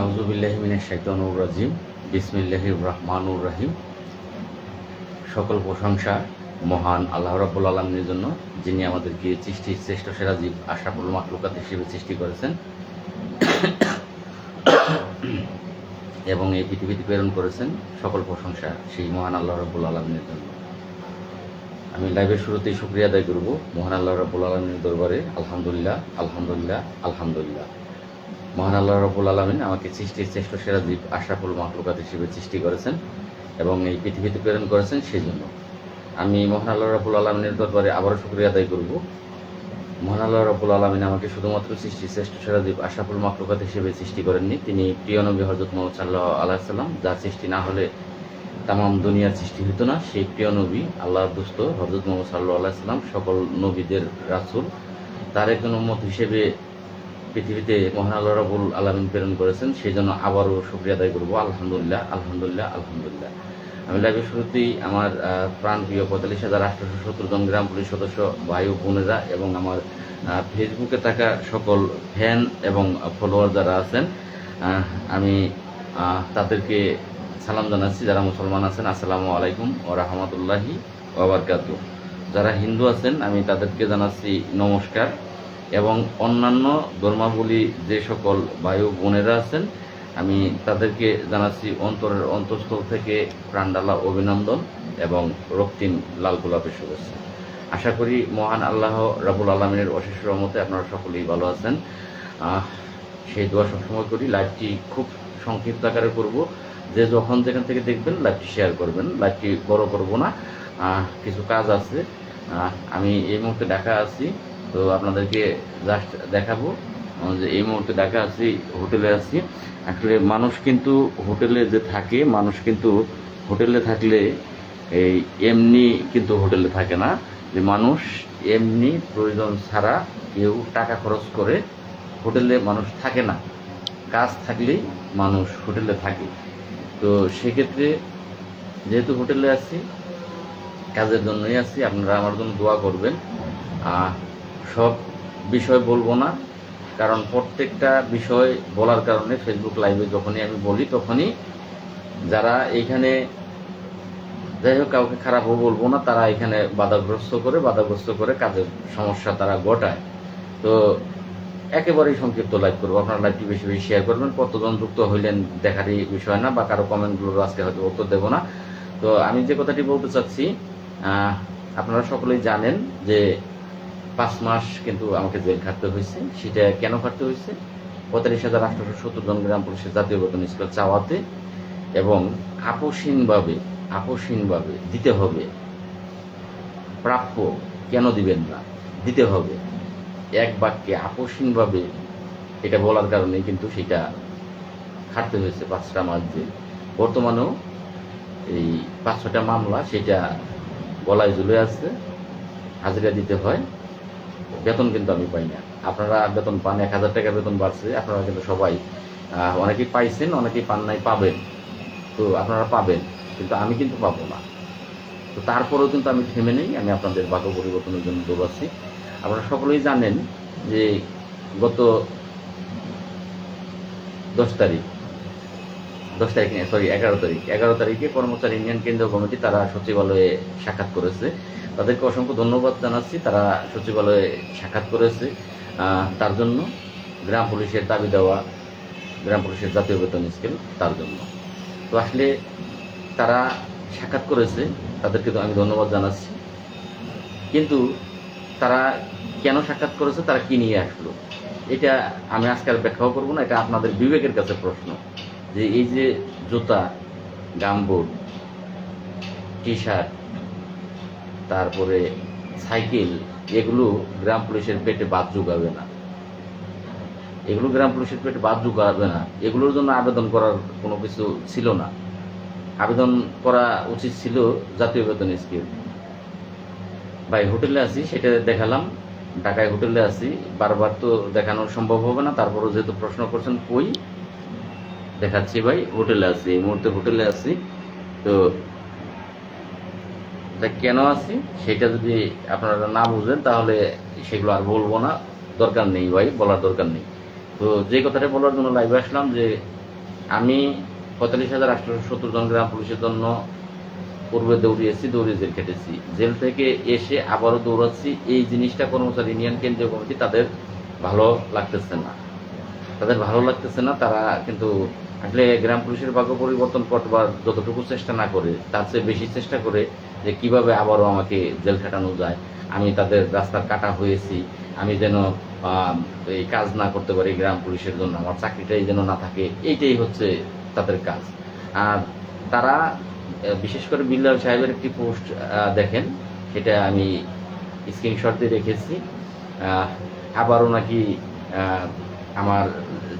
আউজুবিল্লাহিমিনের শাইতানুর রাজিম, বিসমিল্লাহির রহমানুর রাহিম। সকল প্রশংসা মহান আল্লাহ রাব্বুল আলমীর জন্য, যিনি আমাদেরকে সৃষ্টির শ্রেষ্ঠ সেরা জীব আশাফুল মাকলুকাত হিসেবে সৃষ্টি করেছেন। এবং এই পৃথিবীতে প্রেরণ করেছেন সকল প্রশংসা সেই মহান আল্লাহ রাব্বুল আলমীর জন্য। আমি লাইভের শুরুতেই শুক্রিয়া আদায় করব মহান আল্লাহ রাব্বুল আলমীর দরবারে। আলহামদুলিল্লাহ আলহামদুলিল্লাহ আলহামদুলিল্লাহ। মহান আল্লাহ রবুল আলমিন আমাকে সৃষ্টির শ্রেষ্ঠ সেরা জীব আশরাফুল মাহলুকাত হিসেবে সৃষ্টি করেছেন এবং এই পৃথিবীতে প্রেরণ করেছেন সেই জন্য আমি মহান আল্লাহ রবুল আলমিনের দরবারে আবারও শুক্রিয়া আদায় করব। মহান আল্লাহ রবুল আলমিন আমাকে শুধুমাত্র সৃষ্টির শ্রেষ্ঠ সেরা জীব আশরাফুল মাহলুকাত হিসেবে সৃষ্টি করেননি। তিনি প্রিয় নবী হজরত মোহাম্মদ সাল্লাহ আল্লাহ সাল্লাম যার সৃষ্টি না হলে তামাম দুনিয়ার সৃষ্টি হতো না। সেই প্রিয় নবী, আল্লাহর দুস্থ হজরত মোহাম্মদ সাল্লাহ আল্লাহ সাল্লাম সকল নবীদের রাসুল, তার একজন উম্মত হিসেবে পৃথিবীতে মহান আল্লাহ রাবুল আলমিন প্রেরণ করেছেন সেই জন্য আবারও শুক্রিয়া আদায় করব। আলহামদুলিল্লাহ আলহামদুলিল্লাহ আলহামদুলিল্লাহ। আমি লাইভের শুরুতেই আমার আহ, প্রাণপ্রিয় পঁয়তাল্লিশ হাজার আটশোশো সত্তর জন গ্রাম পুলিশ সদস্য ভাই ও বোনেরা এবং আমার ফেসবুকে থাকা সকল ফ্যান এবং ফলোয়ার যারা আছেন আমি তাদেরকে সালাম জানাচ্ছি। যারা মুসলমান আছেন আসসালামু আলাইকুম ও রহমতুল্লাহি ওবরকাত যারা হিন্দু আছেন আমি তাদেরকে জানাচ্ছি নমস্কার। এবং অন্যান্য ধর্মাবলী যে সকল বায়ু বোনেরা আছেন, আমি তাদেরকে জানাচ্ছি অন্তরের অন্তঃস্থল থেকে প্রাণডালা অভিনন্দন এবং রক্তিম লাল গোলাপের শুভেচ্ছা। আশা করি মহান আল্লাহ রাবুল আলমিনের অশেষ রহমতে আপনারা সকলেই ভালো আছেন। সেই দোয়া সবসময় করি, লাইভটি খুব সংক্ষিপ্ত আকারে করব। যে যখন যেখান থেকে দেখবেন, লাইভটি শেয়ার করবেন। লাইভটি বড় করব না। কিছু কাজ আছে। আমি এই মুহূর্তে ঢাকা আছি। তো আপনাদেরকে জাস্ট দেখাবো। যে এই মুহূর্তে ঢাকা আছি, হোটেলে আছি। আসলে মানুষ কিন্তু হোটেলে যে থাকে, মানুষ কিন্তু হোটেলে থাকলে এই এমনি কিন্তু হোটেলে থাকে না। যে মানুষ এমনি প্রয়োজন ছাড়া কেউ টাকা খরচ করে হোটেলে মানুষ থাকে না। কাজ থাকলেই মানুষ হোটেলে থাকে। তো সেক্ষেত্রে যেহেতু হোটেলে আছি, কাজের জন্যই আছি, আপনারা আমার জন্য দোয়া করবেন। সব বিষয় বলব না, কারণ প্রত্যেকটা বিষয় বলার কারণে ফেসবুক লাইভে যখনই আমি বলি তখনই যারা এইখানে যাই হোক কাউকে খারাপও বলব না, তারা এখানে বাধাগ্রস্ত করে বাধাগ্রস্ত করে কাজের সমস্যা তারা ঘটায়। তো একেবারেই সংক্ষিপ্ত লাইভ করব। আপনারা লাইভটি বেশি বেশি শেয়ার করবেন। কতজন যুক্ত হইলেন দেখারই বিষয় না, বা কারও কমেন্টগুলোর আজকে হয়তো উত্তর দেবো না। তো আমি যে কথাটি বলতে চাচ্ছি আপনারা সকলেই জানেন যে পাঁচ মাস কিন্তু আমাকে জেল খাটতে হয়েছে। সেটা কেন খাটতে হয়েছে? পঁয়তাল্লিশ হাজার আটশোশো সত্তর জন গ্রাম পুলিশের জাতীয় বেতন স্কুল চাওয়াতে এবং আপসহীনভাবে আপসহীনভাবে দিতে হবে। প্রাপ্য কেন দিবেন না? দিতে হবে। এক বাক্যে আপসহীনভাবে এটা বলার কারণে কিন্তু সেটা খাটতে হয়েছে পাঁচটা মাস জেল। বর্তমানেও এই পাঁচ ছটা মামলা সেটা গলায় ঝুলে আছে, হাজিরা দিতে হয়। বেতন কিন্তু আমি পাই না। আপনারা বেতন পান, এক হাজার টাকা বেতন বাড়ছে, আপনারা কিন্তু সবাই অনেকেই পাইছেন, অনেকেই পান নাই, পাবেন। তো আপনারা পাবেন, কিন্তু আমি কিন্তু পাবো না। তো তারপরেও কিন্তু আমি থেমে নেই, আমি আপনাদের ভাগ্য পরিবর্তনের জন্য দৌড়াচ্ছি। আপনারা সকলেই জানেন যে গত দশ তারিখ দশ তারিখ সরি এগারো তারিখ, এগারো তারিখে কর্মচারী ইউনিয়ন কেন্দ্রীয় কমিটি, তারা সচিবালয়ে সাক্ষাৎ করেছে। তাদেরকে অসংখ্য ধন্যবাদ জানাচ্ছি। তারা সচিবালয়ে সাক্ষাৎ করেছে। তার জন্য গ্রাম পুলিশের দাবি দেওয়া, গ্রাম পুলিশের জাতীয় বেতন স্কেল তার জন্য। তো আসলে তারা সাক্ষাৎ করেছে, তাদেরকে তো আমি ধন্যবাদ জানাচ্ছি। কিন্তু তারা কেন সাক্ষাৎ করেছে, তারা কি নিয়ে আসলো? এটা আমি আজকাল ব্যাখ্যাও করব না, এটা আপনাদের বিবেকের কাছে প্রশ্ন। যে এই যে জুতা, গামবুট টি শার্ট তারপরে সাইকেল, এগুলো গ্রাম পুলিশের পেটে বাদ যোগাবে না। এগুলো গ্রাম পুলিশের পেটে বাদ যোগাবে না। এগুলোর জন্য আবেদন করার কোনো কিছু ছিল না। আবেদন করা উচিত ছিল জাতীয় বেতন স্কিম। ভাই, হোটেলে আছি, সেটা দেখালাম। ঢাকায় হোটেলে আছি, বারবার তো দেখানো সম্ভব হবে না। তারপরও যেহেতু প্রশ্ন করছেন, কই? দেখাচ্ছি ভাই, হোটেলে আছি, এই মুহূর্তে হোটেলে আছি। তো তা কেন আছি, সেটা যদি আপনারা না বুঝেন, তাহলে সেগুলো আর বলব না। দরকার নেই ভাই, বলার দরকার নেই। তো যে কথাটা বলার জন্য লাইভে আসলাম যে, আমি পঁয়তাল্লিশ হাজার আটশো সত্তর জন গ্রাম পুলিশের জন্য পূর্বে দৌড়িয়েছি দৌড়ে জেল খেটেছি। জেল থেকে এসে আবারও দৌড়াচ্ছি। এই জিনিসটা কর্মচারী, ইউনিয়ন কেন্দ্রীয় কমিটি তাদের ভালো লাগতেছে না। তাদের ভালো লাগতেছে না, তারা কিন্তু আসলে গ্রাম পুলিশের ভাগ্য পরিবর্তন করবার যতটুকু চেষ্টা না করে, তার চেয়ে বেশি চেষ্টা করে যে কীভাবে আবারও আমাকে জেল খাটানো যায়, আমি তাদের রাস্তার কাটা হয়েছি, আমি যেন এই কাজ না করতে পারি গ্রাম পুলিশের জন্য, আমার চাকরিটাই যেন না থাকে, এইটাই হচ্ছে তাদের কাজ। আর তারা বিশেষ করে বিল্লাল সাহেবের একটি পোস্ট দেখেন, সেটা আমি স্ক্রিনশট দিয়ে রেখেছি। আবারও নাকি আমার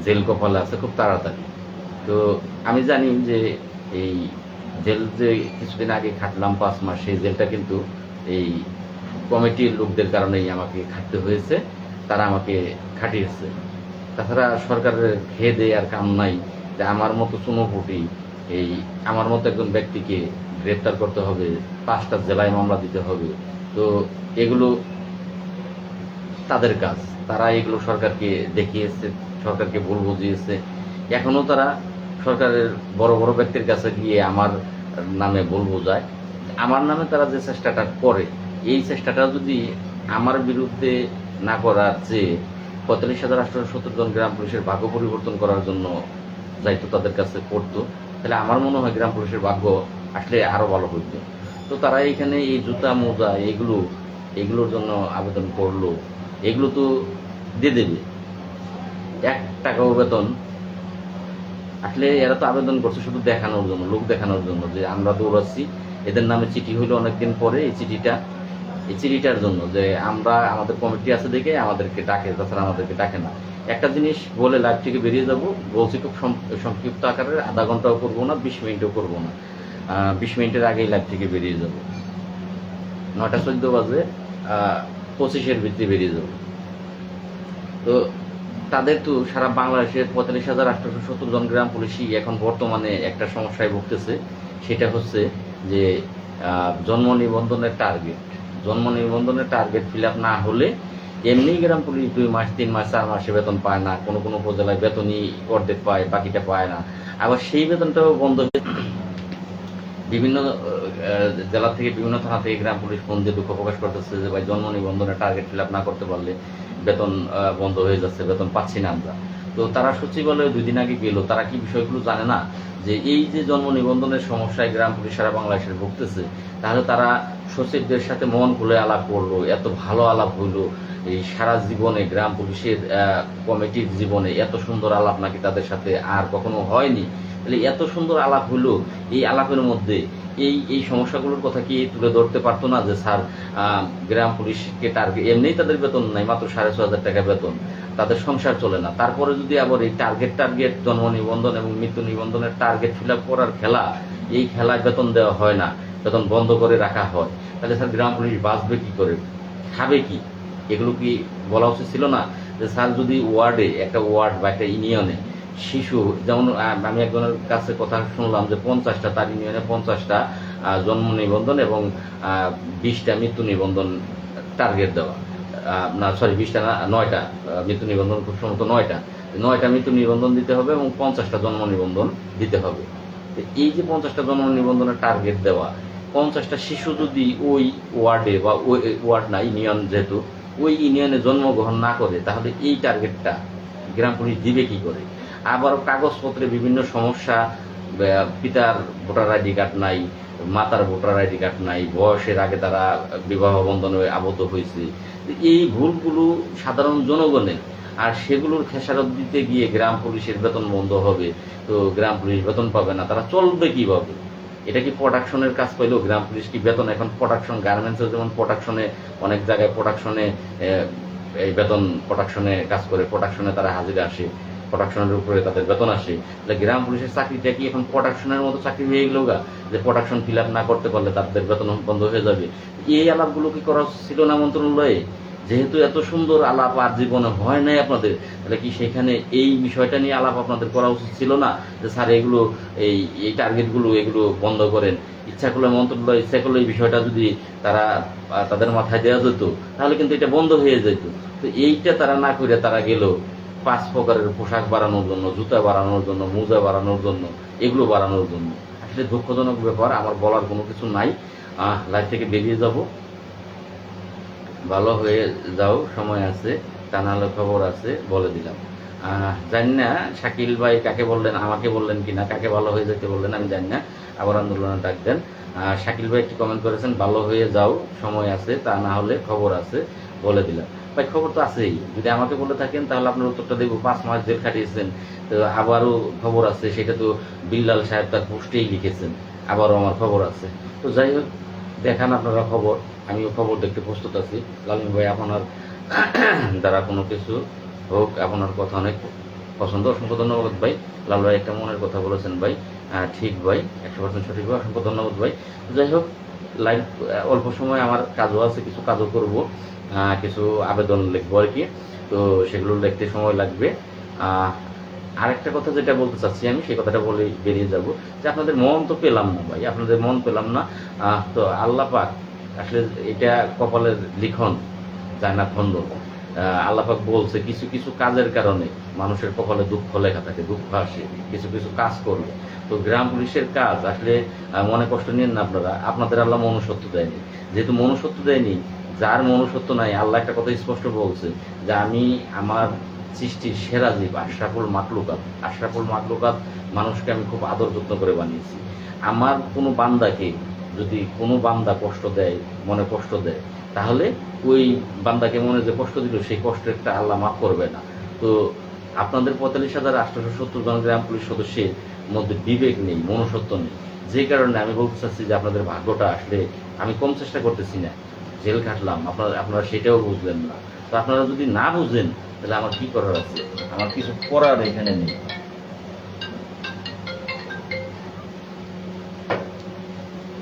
জেল কপাল আছে খুব তাড়াতাড়ি। তো আমি জানি যে এই জেল যে কিছুদিন আগে খাটলাম পাঁচ মাস, সেই জেলটা কিন্তু এই কমিটির লোকদের কারণেই আমাকে খাটতে হয়েছে। তারা আমাকে খাটিয়েছে। তাছাড়া সরকারের খেয়ে দেয় আর কাম নাই যে আমার মতো চুনোপুটি এই আমার মতো একজন ব্যক্তিকে গ্রেপ্তার করতে হবে, পাঁচটা জেলায় মামলা দিতে হবে। তো এগুলো তাদের কাজ। তারা এগুলো সরকারকে দেখিয়েছে, সরকারকে ভুল বুঝিয়েছে। এখনও তারা সরকারের বড় বড় ব্যক্তির কাছে গিয়ে আমার নামে বলব যায় আমার নামে তারা যে চেষ্টাটা করে, এই চেষ্টাটা যদি আমার বিরুদ্ধে না করার যে পঁয়তাল্লিশ হাজার আটশো সত্তর জন গ্রাম পুলিশের ভাগ্য পরিবর্তন করার জন্য যাইতো তাদের কাছে করতো তাহলে আমার মনে হয় গ্রাম পুলিশের ভাগ্য আসলে আরও ভালো হইতো। তো তারা এখানে এই জুতা, মোজা এগুলো, এগুলোর জন্য আবেদন করল। এগুলো তো দিয়ে দেবে। এক টাকাও বেতন আসলে এরা তো আবেদন করছে শুধু দেখানোর জন্য, লোক দেখানোর জন্য, যে আমরা দৌড়াচ্ছি। এদের নামে চিঠি হইল অনেকদিন পরে এই চিঠিটা। এই চিঠিটার জন্য যে আমরা, আমাদের কমিটি আছে দেখে আমাদেরকে ডাকে, তাছাড়া আমাদেরকে ডাকে না। একটা জিনিস বলে লাইভ থেকে বেরিয়ে যাব, বলছি খুব সংক্ষিপ্ত আকারে, আধা ঘন্টাও করব না, বিশ মিনিটও করব না। বিশ মিনিটের আগেই লাইভ থেকে বেরিয়ে যাব। নটা চোদ্দ বাজে পঁচিশের ভিত্তি বেরিয়ে যাব। তো তাদের তো সারা বাংলাদেশের পঁয়তাল্লিশ হাজার আটশোশো সত্তর জন গ্রাম পুলিশই এখন বর্তমানে একটা সমস্যায় ভুগতেছে। সেটা হচ্ছে যে জন্ম নিবন্ধনের টার্গেট জন্ম নিবন্ধনের টার্গেট ফিল আপ না হলে এমনি গ্রাম পুলিশ দুই মাস, তিন মাস, চার মাসে বেতন পায় না। কোনো কোনো উপজেলায় বেতনই অর্ধেক পায়, বাকিটা পায় না। আবার সেই বেতনটাও বন্ধ হয়ে বিভিন্ন জেলা থেকে বিভিন্ন থানা থেকে গ্রাম পুলিশ ফোন দিয়ে দুঃখ প্রকাশ করতেছে যে, ভাই, জন্ম নিবন্ধনের টার্গেট ফিল আপ না করতে পারলে বেতন বন্ধ হয়ে যাচ্ছে, বেতন পাচ্ছি না আমরা। তো তারা সচিবালয়ে দুই দিন আগে গেল, তারা কি বিষয়গুলো জানে না? যে এই যে জন্ম নিবন্ধনের সমস্যায় গ্রাম পুলিশ সারা বাংলাদেশের ভুগতেছে, তাহলে তারা সচিবদের সাথে মন খুলে আলাপ করল, এত ভালো আলাপ হইল, এই সারা জীবনে গ্রাম পুলিশের কমিটির জীবনে এত সুন্দর আলাপ নাকি তাদের সাথে আর কখনো হয়নি? তাহলে এত সুন্দর আলাপ হলো এই আলাপের মধ্যে এই এই সমস্যাগুলোর কথা কি তুলে ধরতে পারতো না যে স্যার গ্রাম পুলিশকে টার্গেট এমনিই তাদের বেতন নাই, মাত্র সাড়ে ছ হাজার টাকা বেতন। তাদের সংসার চলে না। তারপরে যদি আবার এই টার্গেট টার্গেট জন্ম নিবন্ধন এবং মৃত্যু নিবন্ধনের টার্গেট ফিল করার খেলা, এই খেলায় বেতন দেওয়া হয় না, বেতন বন্ধ করে রাখা হয়। তাহলে স্যার গ্রাম পুলিশ বাঁচবে কি করে? খাবে কি? এগুলো কি বলা উচিত ছিল না? যে স্যার যদি ওয়ার্ডে, একটা ওয়ার্ড বা একটা ইউনিয়নে শিশু, যেমন আমি একজনের কাছে কথা শুনলাম যে পঞ্চাশটা, তার ইউনিয়নে পঞ্চাশটা জন্ম নিবন্ধন এবং বিশটা মৃত্যু নিবন্ধন টার্গেট দেওয়া। না সরি বিশটা না, নয়টা মৃত্যু নিবন্ধন খুব সম্ভবত নয়টা। নয়টা মৃত্যু নিবন্ধন দিতে হবে এবং পঞ্চাশটা জন্ম নিবন্ধন দিতে হবে। এই যে পঞ্চাশটা জন্ম নিবন্ধনের টার্গেট দেওয়া, পঞ্চাশটা শিশু যদি ওই ওয়ার্ডে বা ওই ওয়ার্ড না, ইউনিয়ন যেহেতু, ওই ইউনিয়নে জন্মগ্রহণ না করে, তাহলে এই টার্গেটটা গ্রাম পুলিশ দিবে কি করে? আবার কাগজপত্রে বিভিন্ন সমস্যা পিতার ভোটার আইডি কার্ড নাই, মাতার ভোটার আইডি কার্ড নাই, বয়সের আগে তারা বিবাহ বন্ধনে আবদ্ধ হয়েছে। এই ভুলগুলো সাধারণ জনগণের। আর সেগুলোর খেসারত দিতে গিয়ে গ্রাম পুলিশের বেতন বন্ধ হবে, তো গ্রাম পুলিশ বেতন পাবে না, তারা চলবে কীভাবে? এটা কি প্রোডাকশনের কাজ পাইলেও গ্রাম পুলিশ কি বেতন? এখন প্রোডাকশন গার্মেন্টসে যেমন প্রোডাকশনে অনেক জায়গায় প্রোডাকশনে এই বেতন প্রোডাকশনে কাজ করে প্রোডাকশনে তারা হাজিরা আসে। প্রোডাকশনের উপরে তাদের বেতন আসে। তাহলে গ্রাম পুলিশের চাকরিটা কি এখন প্রোডাকশনের মতো চাকরি হয়ে গেল গা, যে প্রোডাকশন ফিল আপ না করতে পারলে তাদের বেতন বন্ধ হয়ে যাবে। এই আলাপগুলো কি করা ছিল না মন্ত্রণালয়ে? যেহেতু এত সুন্দর আলাপ আর জীবনে হয় নাই আপনাদের, তাহলে কি সেখানে এই বিষয়টা নিয়ে আলাপ আপনাদের করা উচিত ছিল না? যে স্যার, এগুলো এই এই টার্গেটগুলো এগুলো বন্ধ করেন। ইচ্ছা করলে মন্ত্রণালয়, ইচ্ছা করলে এই বিষয়টা যদি তারা, তাদের মাথায় দেওয়া যেত, তাহলে কিন্তু এটা বন্ধ হয়ে যেত। তো এইটা তারা না করে তারা গেল। পাঁচ প্রকারের পোশাক বাড়ানোর জন্য, জুতা বাড়ানোর জন্য, মোজা বাড়ানোর জন্য, এগুলো বাড়ানোর জন্য। আসলে দুঃখজনক ব্যাপার, আমার বলার কোনো কিছু নাই। লাইফ থেকে বেরিয়ে যাব। ভালো হয়ে যাও, সময় আছে তা নাহলে খবর আছে, বলে দিলাম। জানি না শাকিল ভাই কাকে বললেন, আমাকে বললেন কিনা, কাকে ভালো হয়ে যেতে বললেন, আমি জানি না। আবার আন্দোলনে ডাক দেন। শাকিল ভাই একটি কমেন্ট করেছেন, ভালো হয়ে যাও, সময় আছে, তা না হলে খবর আছে, বলে দিলাম। ভাই খবর তো আছেই। যদি আমাকে বলে থাকেন, তাহলে আপনার উত্তরটা দেখব। পাঁচ মাস জেল খাটিয়েছেন, তো আবারও খবর আছে, সেটা তো বিল্লাল সাহেব তার পোস্টেই লিখেছেন, আবারও আমার খবর আছে। তো যাই হোক, দেখান আপনারা খবর, আমিও খবর দেখতে প্রস্তুত আছি। লালিম ভাই, আপনার দ্বারা কোনো কিছু হোক, আপনার কথা অনেক পছন্দ। অসংখ্য ধন্যবাদ ভাই। লাল ভাই, একটা মনের কথা বলেছেন ভাই। ঠিক ভাই, একশো পার্সেন্ট সঠিক ভাই, অসংখ্য ধন্যবাদ ভাই। যাই হোক, লাইভ, অল্প সময় আমার কাজও আছে, কিছু কাজও করব। কিছু আবেদন লিখব আর কি। তো সেগুলো লিখতে সময় লাগবে। আরেকটা কথা যেটা বলতে চাচ্ছি আমি, সেই কথাটা বলে বেরিয়ে যাব। যে আপনাদের মন তো পেলাম না ভাই, আপনাদের মন পেলাম না। তো আল্লাহ পাক, আসলে এটা কপালের লিখন যায় না খন্দন আল্লাহাক বলছে, কিছু কিছু কাজের কারণে মানুষের কপালে দুঃখ লেখা থাকে, দুঃখ আসে, কিছু কিছু কাজ করবে। তো গ্রাম পুলিশের কাজ, আসলে মনে কষ্ট নিন না আপনারা, আপনাদের আল্লাহ মনুষ্যত্ব দেয়নি। যেহেতু মনুষ্যত্ব দেয়নি যার মনুষ্যত্ব নাই, আল্লাহ একটা কথা স্পষ্ট বলছে যে আমি আমার সৃষ্টির সেরা জীব আশরাফুল মাকলুকাত আশরাফুল মাকলুকাত মানুষকে আমি খুব আদর যত্ন করে বানিয়েছি। আমার কোনো বান্দাকে যদি কোনো বান্দা কষ্ট দেয়, মনে কষ্ট দেয়, তাহলে ওই বান্দাকে মনে যে কষ্ট দিল, সেই কষ্টেরটা আল্লাহ মাফ করবে না। তো আপনাদের পঁয়তাল্লিশ হাজার আটশোশো সত্তর জন গ্রাম পুলিশ সদস্যের মধ্যে বিবেক নেই, মনুষ্যত্ব নেই। যে কারণে আমি বলতে চাচ্ছি যে আপনাদের ভাগ্যটা আসলে আমি কম চেষ্টা করতেছি না। জেল কাটলাম আপনারা আপনারা সেটাও বুঝলেন না। তো আপনারা যদি না বুঝেন, তাহলে আমার কি করার আছে? আমার কিছু করার এখানে নেই।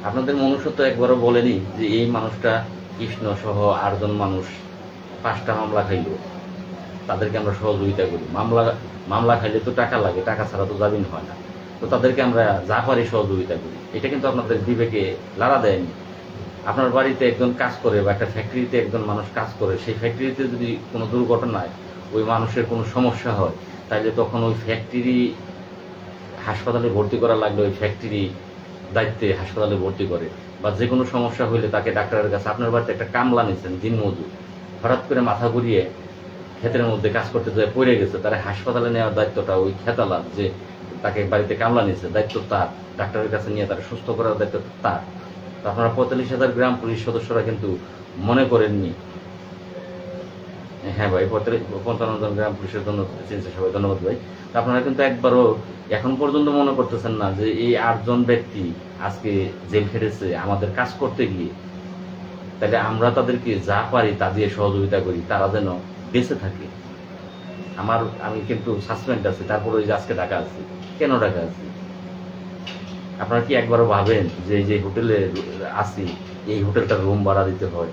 আপনাদের মনুষ্যত্ব একবারও বলেনি যে এই মানুষটা কৃষ্ণ সহ আটজন মানুষ পাঁচটা মামলা খাইল। তাদেরকে আমরা সহযোগিতা করি। মামলা মামলা খাইলে তো টাকা লাগে, টাকা ছাড়া তো জামিন হয় না। তো তাদেরকে আমরা যা পারি সহযোগিতা করি। এটা কিন্তু আপনাদের বিবেকে লাড়া দেয়নি। আপনার বাড়িতে একজন কাজ করে বা একটা ফ্যাক্টরিতে একজন মানুষ কাজ করে, সেই ফ্যাক্টরিতে যদি কোনো দুর্ঘটনায় ওই মানুষের কোনো সমস্যা হয় তাহলে তখন ওই ফ্যাক্টরি হাসপাতালে ভর্তি করা লাগলে ওই ফ্যাক্টরি দায়িত্বে হাসপাতালে ভর্তি করে। বা যে কোনো সমস্যা হইলে তাকে ডাক্তারের কাছে। আপনার বাড়িতে একটা কামলা নিয়েছেন দিন মজুর। হঠাৎ করে মাথা ঘুরিয়ে ক্ষেতের মধ্যে কাজ করতে যায় পড়ে গেছে, তারা হাসপাতালে নেওয়ার দায়িত্বটা ওই খেতালার যে তাকে বাড়িতে কামলা নিয়েছে দায়িত্ব তার। ডাক্তারের কাছে নিয়ে তারা সুস্থ করার দায়িত্ব তার। আপনারা পঁয়তাল্লিশ হাজার গ্রাম পুলিশ সদস্যরা কিন্তু মনে করেননি। হ্যাঁ ভাই পঞ্চান্ন জন গ্রাম পুলিশের জন্য চিনছে সবাই, ধন্যবাদ ভাই। আপনারা কিন্তু একবারও এখন পর্যন্ত মনে করতেছেন না যে এই আটজন ব্যক্তি আজকে জেল খেটেছে, আমাদের কাজ করতে গিয়ে। তাহলে আমরা তাদেরকে যা পারি তা দিয়ে সহযোগিতা করি, তারা যেন বেঁচে থাকে। আমার, আমি কিন্তু সাসপেন্ড আছি, তারপরে ওই যে আজকে টাকা আছে। কেন টাকা আছে? আপনারা কি একবারও ভাবেন যে যে হোটেলে আছি, এই হোটেলটার রুম ভাড়া দিতে হয়?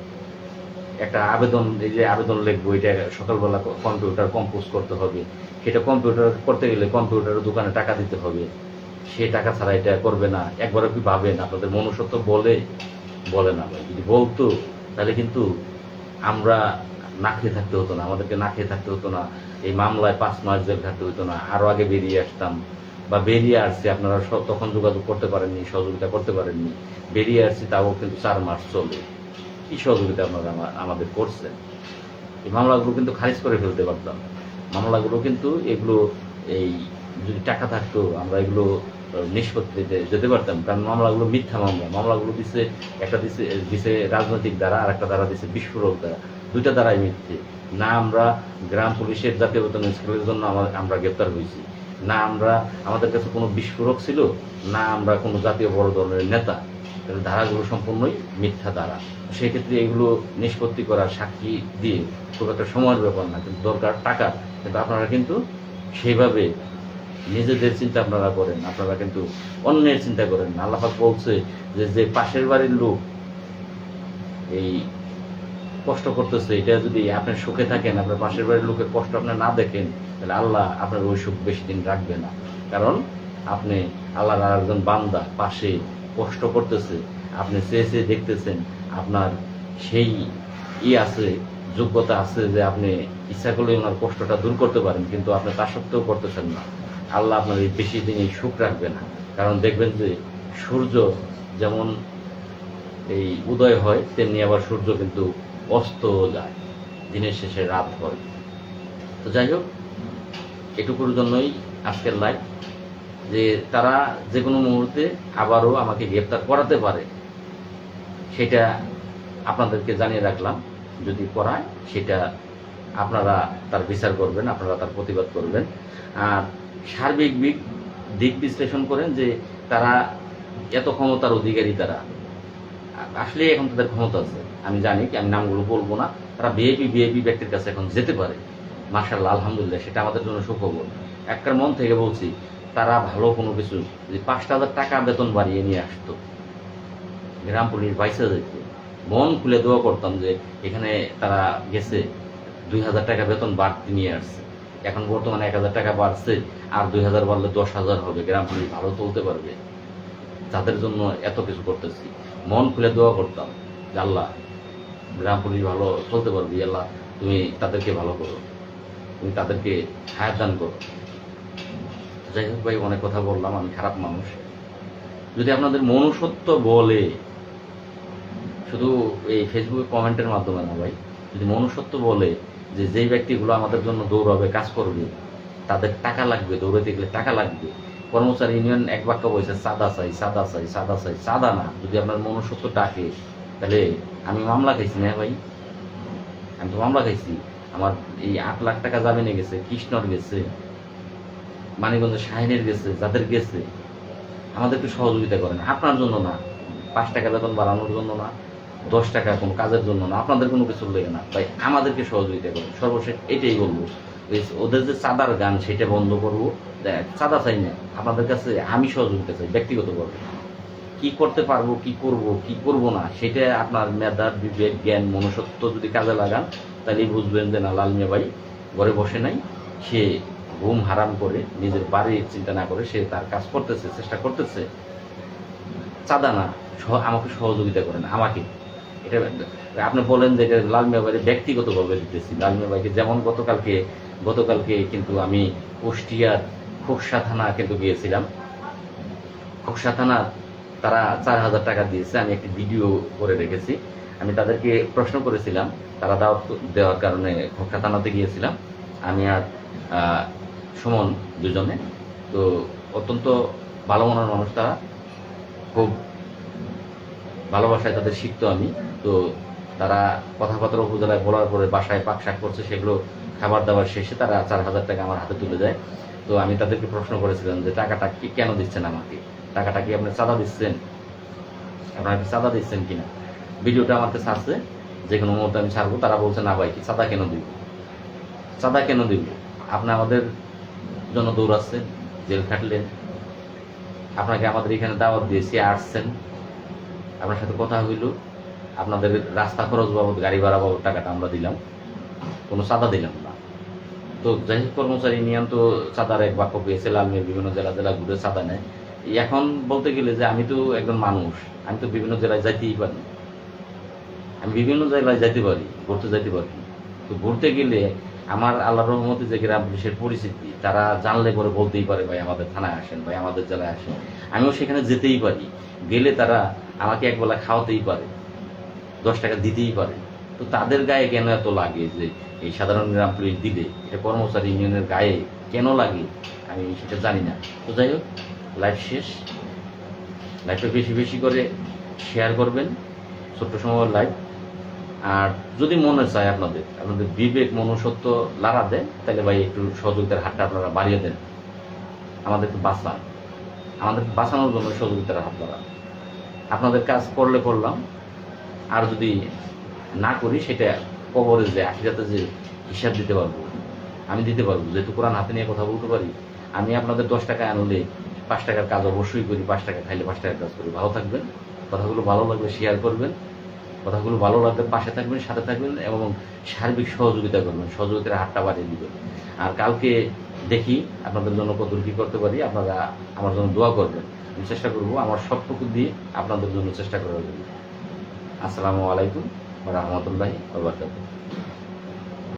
একটা আবেদন, এই যে আবেদন লিখব, এটা সকালবেলা কম্পিউটার কম্পোজ করতে হবে। সেটা কম্পিউটার করতে গেলে কম্পিউটারের দোকানে টাকা দিতে হবে। সে টাকা ছাড়া এটা করবে না। একবারও কি ভাবেন? আপনাদের মনুষ্যত্ব বলে বলে না ভাই। যদি বলতো, তাহলে কিন্তু আমরা না খেয়ে থাকতে হতো না। আমাদেরকে না খেয়ে থাকতে হতো না। এই মামলায় পাঁচ মাস জেল থাকতে হতো না। আরও আগে বেরিয়ে আসতাম। বা বেরিয়ে আসছি, আপনারা তখন যোগাযোগ করতে পারেননি, সহযোগিতা করতে পারেননি। বেরিয়ে আসছি, তাও কিন্তু চার মাস চলে। কি সহযোগিতা আপনারা আমা- আমাদের করছেন? এই মামলাগুলো কিন্তু খারিজ করে ফেলতে পারতাম। মামলাগুলো কিন্তু এগুলো এই যদি টাকা থাকতো, আমরা এগুলো নিষ্পত্তিতে যেতে পারতাম। কারণ মামলাগুলো মিথ্যা মামলা। মামলাগুলো দিচ্ছে একটা দিচ্ছে দিচ্ছে রাজনৈতিক দ্বারা আর একটা দ্বারা দিচ্ছে বিস্ফোরক দ্বারা। দুইটা দ্বারাই মিথ্যে। না আমরা গ্রাম পুলিশের জাতীয় বেতন স্কেলের জন্য আমরা গ্রেপ্তার হয়েছি। না আমরা, আমাদের কাছে কোনো বিস্ফোরক ছিল, না আমরা কোনো জাতীয় বড় দলের নেতা। তাহলে ধারাগুলো সম্পূর্ণই মিথ্যা ধারা। সেই ক্ষেত্রে এগুলো নিষ্পত্তি করা সাক্ষী দিয়ে খুব একটা সময়ের ব্যাপার না, কিন্তু দরকার টাকা কিন্তু আপনারা কিন্তু সেইভাবে নিজেদের চিন্তা আপনারা করেন, আপনারা কিন্তু অন্যের চিন্তা করেন আল্লাহাক বলছে যে যে পাশের বাড়ির লোক এই কষ্ট করতেছে, এটা যদি আপনি সুখে থাকেন, আপনার পাশের বাড়ির লোকের কষ্ট আপনি না দেখেন, তাহলে আল্লাহ আপনার ওই সুখ বেশি দিন রাখবে না। কারণ আপনি আল্লাহর আর একজন বান্দা, পাশে কষ্ট করতেছে, আপনি চেয়ে চেয়ে দেখতেছেন, আপনার সেই ই আছে, যোগ্যতা আছে যে আপনি ইচ্ছা করলে ওনার কষ্টটা দূর করতে পারেন, কিন্তু আপনি তা সত্ত্বেও করতেছেন না। আল্লাহ আপনার এই বেশি দিন এই সুখ রাখবে না। কারণ দেখবেন যে সূর্য যেমন এই উদয় হয়, তেমনি আবার সূর্য কিন্তু অস্ত যায়, দিনের শেষে রাত হয়। তো যাই হোক, এটুকুর জন্যই আজকের লাইভ যে তারা যে কোনো মুহূর্তে আবারও আমাকে গ্রেপ্তার করাতে পারে, সেটা আপনাদেরকে জানিয়ে রাখলাম। যদি করায়, সেটা আপনারা তার বিচার করবেন, আপনারা তার প্রতিবাদ করবেন। আর সার্বিক দিক বিশ্লেষণ করেন যে তারা এত ক্ষমতার অধিকারী তারা। আসলে এখন তাদের ক্ষমতা আছে। আমি জানি কি, আমি নামগুলো বলব না। তারা বিএপি বিএপি ব্যক্তির কাছে এখন যেতে পারে। মার্শাল্লাহ আলহামদুলিল্লাহ, সেটা আমাদের জন্য সুখবর। একটার মন থেকে বলছি, তারা ভালো কোনো কিছু যে পাঁচটা হাজার টাকা বেতন বাড়িয়ে নিয়ে আসতো, গ্রাম পুলিশ বাইসে যেত, মন খুলে দোয়া করতাম যে এখানে তারা গেছে, দুই হাজার টাকা বেতন বাড়তি নিয়ে আসছে। এখন বর্তমানে এক হাজার টাকা বাড়ছে, আর দুই হাজার বাড়লে দশ হাজার হবে। গ্রাম পুলিশ ভালো চলতে পারবে। তাদের জন্য এত কিছু করতেছি। মন খুলে দোয়া করতাম আল্লাহ, গ্রাম পুলিশ ভালো চলতে পারবি আল্লাহ তুমি তাদেরকে ভালো করো, তুমি তাদেরকে হায়াত দান করো। যাই হোক ভাই, অনেক কথা বললাম, আমি খারাপ মানুষ। যদি আপনাদের মনুষ্যত্ব বলে, শুধু এই ফেসবুকে কমেন্টের মাধ্যমে না ভাই, যদি মনুষ্যত্ব বলে যে যেই ব্যক্তিগুলো আমাদের জন্য দৌড়াবে, কাজ করবে, তাদের টাকা লাগবে, দৌড়াতে গেলে টাকা লাগবে কর্মচারী ইউনিয়ন এক বাক্য বলছে, সাদা চাই সাদা চাই সাদা চাই, সাদা না। যদি আপনার মনুষ্যত্ব ডাকে, তাহলে আমি মামলা খাইছি না ভাই। আমি তো মামলা খাইছি। আমার এই আট লাখ টাকা জামিনে গেছে, কৃষ্ণর গেছে মানিগঞ্জের শাহিনের গেছে, যাদের গেছে। আমাদেরকে সহযোগিতা করেন। আপনার জন্য না। পাঁচ টাকা বেতন বাড়ানোর জন্য না, দশ টাকা কোনো কাজের জন্য না। আপনাদের কোনো কিছু লেগে না। তাই আমাদেরকে সহযোগিতা করেন। সর্বশেষ এটাই বলব। ওদের যে চাঁদার গান সেটা বন্ধ করব। দেখ, চাঁদা চাই না। আপনাদের কাছে আমি সহযোগিতা চাই ব্যক্তিগতভাবে। কি করতে পারব কি করব কি করব না সেটা আপনার মেধা বিবেক জ্ঞান মনুষ্যত্ব যদি কাজে লাগান তাহলে বুঝবেন যে না লাল ভাই ঘরে বসে নাই। সে ঘুম হারাম করে নিজের বাড়ির চিন্তা না করে সে তার কাজ করতেছে চেষ্টা করতেছে। চাঁদা না আমাকে সহযোগিতা করেন আমাকে। এটা আপনি বলেন যে এটা লাল মিয়া ব্যক্তিগতভাবে দিতেছি। লাল ভাইকে যেমন গতকালকে গতকালকে কিন্তু আমি কুষ্টিয়ার খোকসা থানা কিন্তু গিয়েছিলাম। খোকসা থানা তারা চার হাজার টাকা দিয়েছে, আমি একটি ভিডিও করে রেখেছি। আমি তাদেরকে প্রশ্ন করেছিলাম, তারা দাওয়াত দেওয়ার কারণে খোকসা থানাতে গিয়েছিলাম। আমি আর সুমন দুজনে। তো অত্যন্ত ভালো মনের মানুষ তারা। খুব ভালোবাসায় তাদের শিখতো আমি। তো তারা কথাবার্তা উপজেলায় বলার পরে বাসায় পাক শাক করছে, সেগুলো খাবার দাবার শেষে তারা চার হাজার টাকা আমার হাতে তুলে দেয়। তো আমি তাদেরকে প্রশ্ন করেছিলাম যে, টাকাটা কি কেন দিচ্ছেন আমাকে? টাকাটা কি আপনি চাঁদা দিচ্ছেন? আপনারা চাঁদা দিচ্ছেন কিনা? ভিডিওটা আমার কাছে আছে যে কোনো মুহূর্তে আমি ছাড়বো। তারা বলছে, না ভাই কি চাঁদা কেন দিব? চাঁদা কেন দিব? আপনি আমাদের জন্য দৌড়াচ্ছেন, জেল খাটলেন। আপনাকে আমাদের এখানে দাওয়াত দিয়েছি, আসছেন। আপনার সাথে কথা হইল। আপনাদের রাস্তা খরচ বাবদ, গাড়ি ভাড়া বাবদ টাকাটা আমরা দিলাম। কোনো চাঁদা দিলাম না। তো যাই কর্মচারী ইউনিয়ন তো চাঁদার এক বাক্য পেয়েছে লালমিয়া বিভিন্ন জেলা জেলা ঘুরে চাঁদা নেয় এখন বলতে গেলে যে আমি তো একজন মানুষ, আমি তো বিভিন্ন জেলায় যাইতেই পারি। আমি বিভিন্ন জেলায় যাইতে পারি, ঘুরতে যাইতে পারি। তো ঘুরতে গেলে আমার আল্লাহর রহমতে যে গ্রাম পুলিশের পরিস্থিতি, তারা জানলে পরে বলতেই পারে, ভাই, আমাদের থানায় আসেন, ভাই, আমাদের জেলায় আসেন। আমিও সেখানে যেতেই পারি। গেলে তারা আমাকে একবেলা খাওয়াতেই পারে, দশ টাকা দিতেই পারে। তো তাদের গায়ে কেন এত লাগে যে এই সাধারণ গ্রাম পুলিশ দিলে এটা কর্মচারী ইউনিয়নের গায়ে কেন লাগে? আমি সেটা জানি না। তো যাই হোক লাইফ শেষ। লাইফটা বেশি বেশি করে শেয়ার করবেন। ছোট্ট সময় লাইফ আর যদি মনে চায় আপনাদের আপনাদের বিবেক মনুষ্যত্ব লাড়া দেয় তাহলে ভাই একটু সহযোগিতার হাতটা আপনারা বাড়িয়ে দেন। আমাদেরকে বাঁচান। আমাদেরকে বাঁচানোর জন্য সহযোগিতার হাত বাড়ান। আপনাদের কাজ করলে করলাম। আর যদি না করি, সেটা কবরে যে আখিরাতে যে হিসাব দিতে পারব, আমি দিতে পারব। যেহেতু কোরআন হাতে নিয়ে কথা বলতে পারি, আমি আপনাদের দশ টাকা আনলে পাঁচ টাকার কাজ অবশ্যই করি, পাঁচ টাকা খাইলে পাঁচ টাকার কাজ করি। ভালো থাকবেন, কথাগুলো ভালো লাগবে শেয়ার করবেন, কথাগুলো ভালো লাগবে পাশে থাকবেন, সাথে থাকবেন, এবং সার্বিক সহযোগিতা করবেন, সহযোগিতার হাতটা বাড়িয়ে দিবেন। আর কালকে দেখি আপনাদের জন্য কত কি করতে পারি, আপনারা আমার জন্য দোয়া করবেন। আমি চেষ্টা করব আমার সবটুকু দিয়ে আপনাদের জন্য চেষ্টা করার জন্য। আসসালামু আলাইকুম। রহমতুল্লাহি ওবরাকাতুহ